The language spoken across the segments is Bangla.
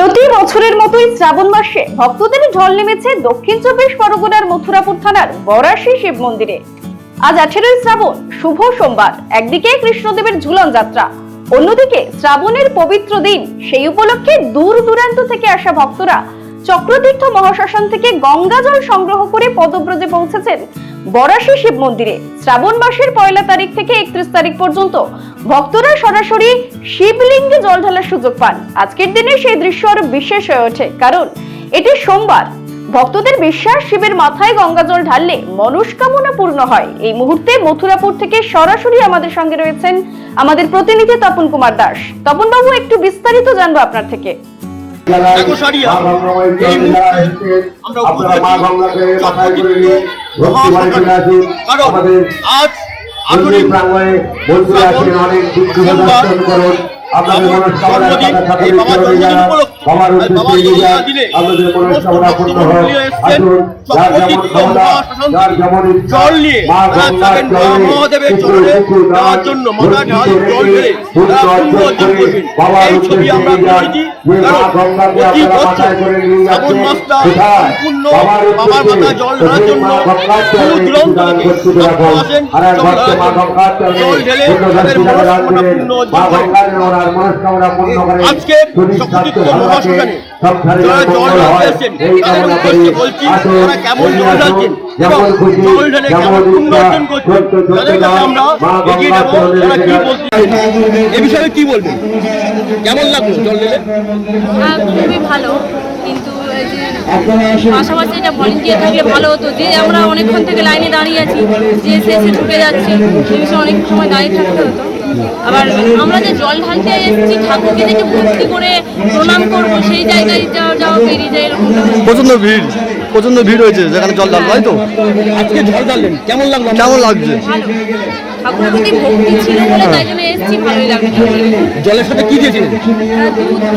প্রতি বছরের মতোই শ্রাবণ মাসে ভক্তদের ঢল নেমেছে দক্ষিণ চব্বিশ পরগনার মথুরাপুর থানার বরাশি শিব মন্দিরে। আজ আঠেরোই শ্রাবণ, শুভ সোমবার। একদিকে কৃষ্ণদেবের ঝুলন যাত্রা, অন্যদিকে শ্রাবণের পবিত্র দিন। সেই উপলক্ষে দূর দূরান্ত থেকে আসা ভক্তরা চক্রতীর্থ মহাশ্মশান থেকে গঙ্গা জল সংগ্রহ করে পদব্রজে পৌঁছেছেন বরাশি শিব মন্দিরে। শ্রাবণ মাসের পয়লা তারিখ থেকে একত্রিশ তারিখ পর্যন্ত ভক্তরা সরাসরি শিবলিঙ্গে জল ঢালার সুযোগ পান। আজকের দিনে সেই দৃশ্য আরও বিশেষ হয়ে ওঠে, কারণ এটি সোমবার। ভক্তদের বিশ্বাস শিবের মাথায় গঙ্গা জল ঢাললে মনস্কামনা পূর্ণ হয়। এই মুহূর্তে মথুরাপুর থেকে সরাসরি আমাদের সঙ্গে রয়েছেন আমাদের প্রতিনিধি তপন কুমার দাস। তপন বাবু একটু বিস্তারিত জানব আপনার থেকে। আমরা আমাদের আজ আধুনিক প্রাঙ্গণে বন্ধুরা আছেন অনেক দুঃখ প্রদর্শন দর্শন করুন। জল নিয়ে মহাদেবের চরণে জন্য মাথা ঢাল জল এই ছবি আমরা করেছি কারণ প্রতি বছর শ্রাবণ মাসটা সম্পূর্ণ বাবার জল ঢালার জন্য দূর দূরান্ত থেকে আসেন, জল তাদের মনস্কামনা পূর্ণ যারা তাদের উদ্দেশ্যে বলছি, তারা কেমন এবং কেমন পুণ্য অর্জন করছেন, তাদের কাছে আমরা এগিয়ে যাব, তারা কি রেখে এ বিষয়ে কি বলবেন? কেমন লাগল জল হ্যাঁ খুবই ভালো কিন্তু পাশাপাশি এটা ভলেন্টিয়ার থাকলে ভালো হতো। যে আমরা অনেকক্ষণ থেকে লাইনে দাঁড়িয়ে আছি যে ঢুকে যাচ্ছি সেই বিষয়ে অনেক সময় দাঁড়িয়ে থাকতে হতো। আবার আমরা যে জল ঢালতে এসেছি ঠাকুরকে যে ভক্তি করে প্রণাম করব সেই জায়গায় যাওয়া যাওয়া বেরিয়ে যায় এরকম প্রচণ্ড ভিড় প্রচণ্ড ভিড় হয়েছে যেখানে জল ঢাল তাই তো? আজকে জল ঢাললেন কেমন লাগল কেমন লাগছে? ঠাকুরের প্রতি ভক্তি ছিল বলে তাই জন্য এসেছি ভালোই লাগছে জলের সাথে কি দিয়েছিলেন?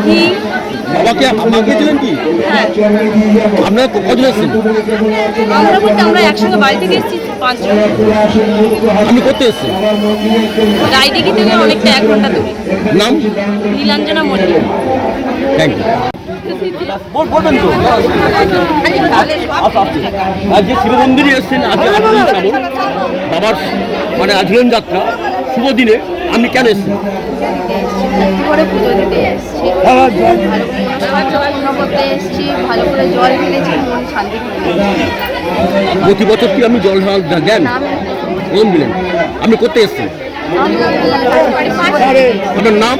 ঘি। বাবাকে কি? হ্যাঁ। আপনারা কজন এসেছেন? আমরা বলতে আমরা একসঙ্গে বাড়ি থেকে এসেছি পাঁচজন। আপনি করতে এসেছেন রায়দিঘি থেকে অনেকটা এক ঘণ্টা দূরে। নাম? নীলাঞ্জনা থ্যাংক ইউ বলবেন তো। আজ যে শিব মন্দিরে এসেছেন আজকে আজকে শ্রাবণ বাবার মানে আজীবন যাত্রা শুভ দিনে আপনি কেন এসেছেন? করে পুজো দিতে এসেছি হ্যাঁ, ভালো করে পড়াশোনা করতে এসেছি ভালো করে জল ঢেলেছি মন শান্তি করে প্রতি বছর কি আপনি জল ঢাল দেন? কোন দিলেন। আপনি করতে এসেছেন? আপনার নাম?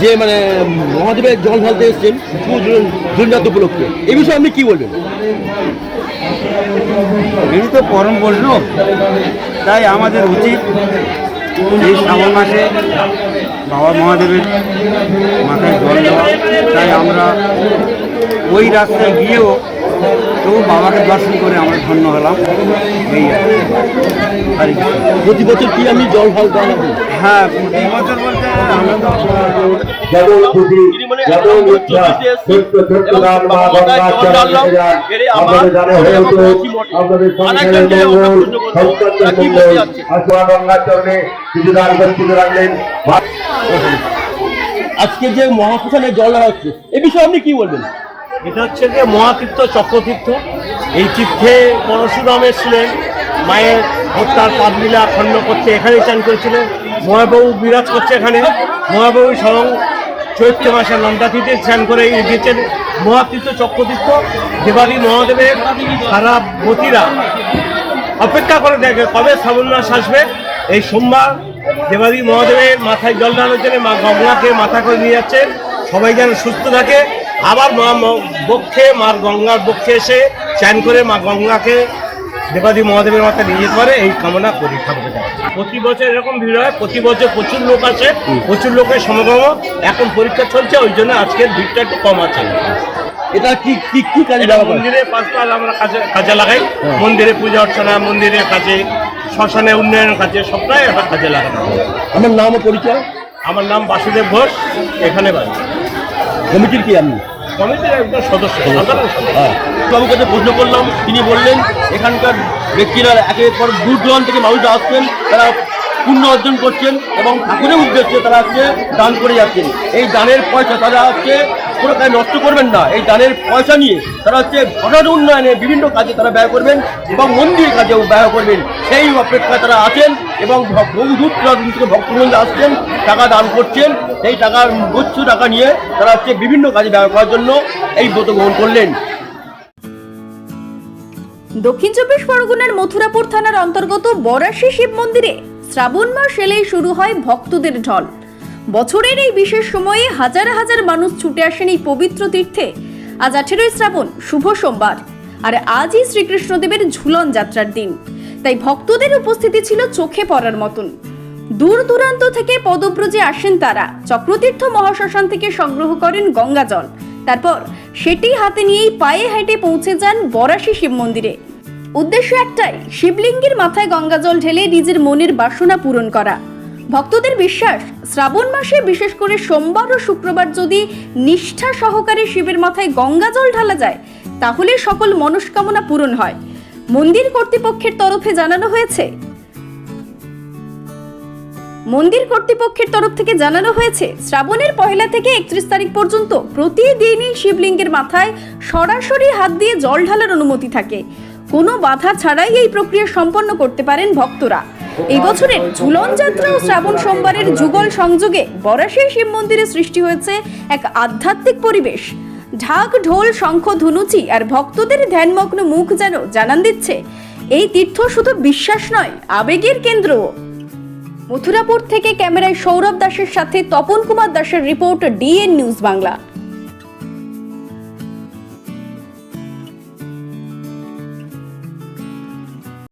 যে মানে মহাদেবের জল ঢালতে এসেছেন জনজাত উপলক্ষে। এই বিষয়ে আপনি কি বলবেন? এটি তো পরম বৈষ্ণব। তাই আমাদের উচিত এই শ্রাবণ মাসে বাবা মহাদেবের মাথায় জল দেওয়া। তাই আমরা ওই রাস্তায় গিয়েও তবু বাবাকে দর্শন করে আমরা ধন্য হলাম। এই আর। প্রতি বছর কি আপনি জল ঢাল দেন হ্যাঁ? প্রতি বছর বলতে তো আজকে যে মহাশ্মশানে জল হচ্ছে এ বিষয়ে আপনি কি বলবেন? এটা হচ্ছে যে মহাতীর্থ চক্রতীর্থ। এই তীর্থে পরশুরাম এসেছিলেন মায়ের হত্যার পাদলীলা খণ্ড করতে এখানেই চান করেছিলেন। মহাবাবু বিরাজ করছে এখানে। মহাবাবু স্বয়ং চৈত্র মাসে নন্দাতীতে স্নান করে গিয়েছেন মহাতীর্থ চক্রতীর্থ, দেবাদী মহাদেবের সারা গতিরা অপেক্ষা করে দেখে কবে শ্রাবণ মাস আসবে। এই সোমবার দেবাদী মহাদেবের মাথায় জল ঢালার জন্য মা গঙ্গাকে মাথা করে নিয়ে যাচ্ছে সবাই যেন সুস্থ থাকে। আবার মা বক্ষে মার গঙ্গার বক্ষে এসে চান করে মা গঙ্গাকে দেবাদী মহাদেবের মাথায় নিয়ে যেতে পারে এই কামনা করি ঠাকুরের কাছে। প্রতি বছর এরকম ভিড় হয় প্রতি বছর প্রচুর লোক আছে প্রচুর লোকের সমাগম এখন পরীক্ষা চলছে ওই জন্য আজকের ভিড়টা একটু কম আছে। এটা কি কি কি কাজে মন্দিরে পাঁচপাল আমরা কাজে কাজে লাগাই। মন্দিরে পূজা অর্চনা মন্দিরের কাজে শ্মশানে উন্নয়নের কাজে সবটাই এটা কাজে লাগানো আমার নাম পরিচয়? আমার নাম বাসুদেব ঘোষ এখানে বাড়ি। কমিটির কি আপনি? কমিটির একজন সদস্য। সাধারণ হ্যাঁ। কাছে প্রশ্ন করলাম তিনি বললেন এখানকার ব্যক্তিরা একের পর দূর দূরান্ত থেকে মানুষরা আসছেন তারা পুণ্য অর্জন করছেন এবং ঠাকুরের উদ্দেশ্যে তারা আজকে দান করে যাচ্ছেন। এই দানের পয়সা তারা হচ্ছে কোনো কাজ নষ্ট করবেন না। এই দানের পয়সা নিয়ে তারা হচ্ছে ঘটনার উন্নয়নে বিভিন্ন কাজে তারা ব্যয় করবেন এবং মন্দির কাজেও ব্যয় করবেন। সেই অপেক্ষায় তারা আছেন এবং বহু দূর ভক্তবৃন্দ আসছেন, টাকা দান করছেন। সেই টাকার গুচ্ছ টাকা নিয়ে তারা হচ্ছে বিভিন্ন কাজে ব্যয় করার জন্য এই ব্রত গ্রহণ করলেন। দক্ষিণ চব্বিশ পরগনার মথুরাপুর থানার অন্তর্গত বরাশি শিব মন্দিরে শ্রাবণ মাস এলেই শুরু হয় ভক্তদের ঢল। বছরের এই বিশেষ সময়ে হাজার হাজার মানুষ ছুটে আসেন এই পবিত্র তীর্থে। আজ আঠেরোই শ্রাবণ, শুভ সোমবার। আর আজই শ্রীকৃষ্ণদেবের ঝুলন যাত্রার দিন। তাই ভক্তদের উপস্থিতি ছিল চোখে পড়ার মতন। দূর দূরান্ত থেকে পদব্রজে আসেন তারা। চক্রতীর্থ মহাশ্মশান থেকে সংগ্রহ করেন গঙ্গা জল তারপর সেটি হাতে নিয়েই পায়ে হেঁটে পৌঁছে যান বরাশি শিব মন্দিরে। উদ্দেশ্য একটাই, শিবলিঙ্গের মাথায় গঙ্গা জল ঢেলে নিজের মনের বাসনা পূরণ করা। ভক্তদের বিশ্বাস, শ্রাবণ মাসে বিশেষ করে সোমবার ও শুক্রবার যদি নিষ্ঠা সহকারে শিবের মাথায় গঙ্গা জল ঢালা যায়, তাহলে সকল মনস্কামনা পূরণ হয়। মন্দির কর্তৃপক্ষের তরফে জানানো হয়েছে। মন্দির কর্তৃপক্ষের তরফ থেকে জানানো হয়েছে, শ্রাবণের পয়লা থেকে একত্রিশ তারিখ পর্যন্ত প্রতিদিনই শিবলিঙ্গের মাথায় সরাসরি হাত দিয়ে জল ঢালার অনুমতি থাকে। কোনো বাধা ছাড়াই এই প্রক্রিয়া সম্পন্ন করতে পারেন ভক্তরা। এই বছরের ঝুলন যাত্রা ও শ্রাবণ সোমবারের যুগল সংযোগে বরাশী শিব মন্দিরে সৃষ্টি হয়েছে এক আধ্যাত্মিক পরিবেশ। ঢাক, ঢোল, শঙ্খ, ধুনুচি আর ভক্তদের ধ্যানমগ্ন মুখ যেন জানান দিচ্ছে, এই তীর্থ শুধু বিশ্বাস নয়, আবেগের কেন্দ্র মথুরাপুর থেকে ক্যামেরায় সৌরভ দাসের সাথে তপন কুমার দাসের রিপোর্ট ডিএন নিউজ বাংলা।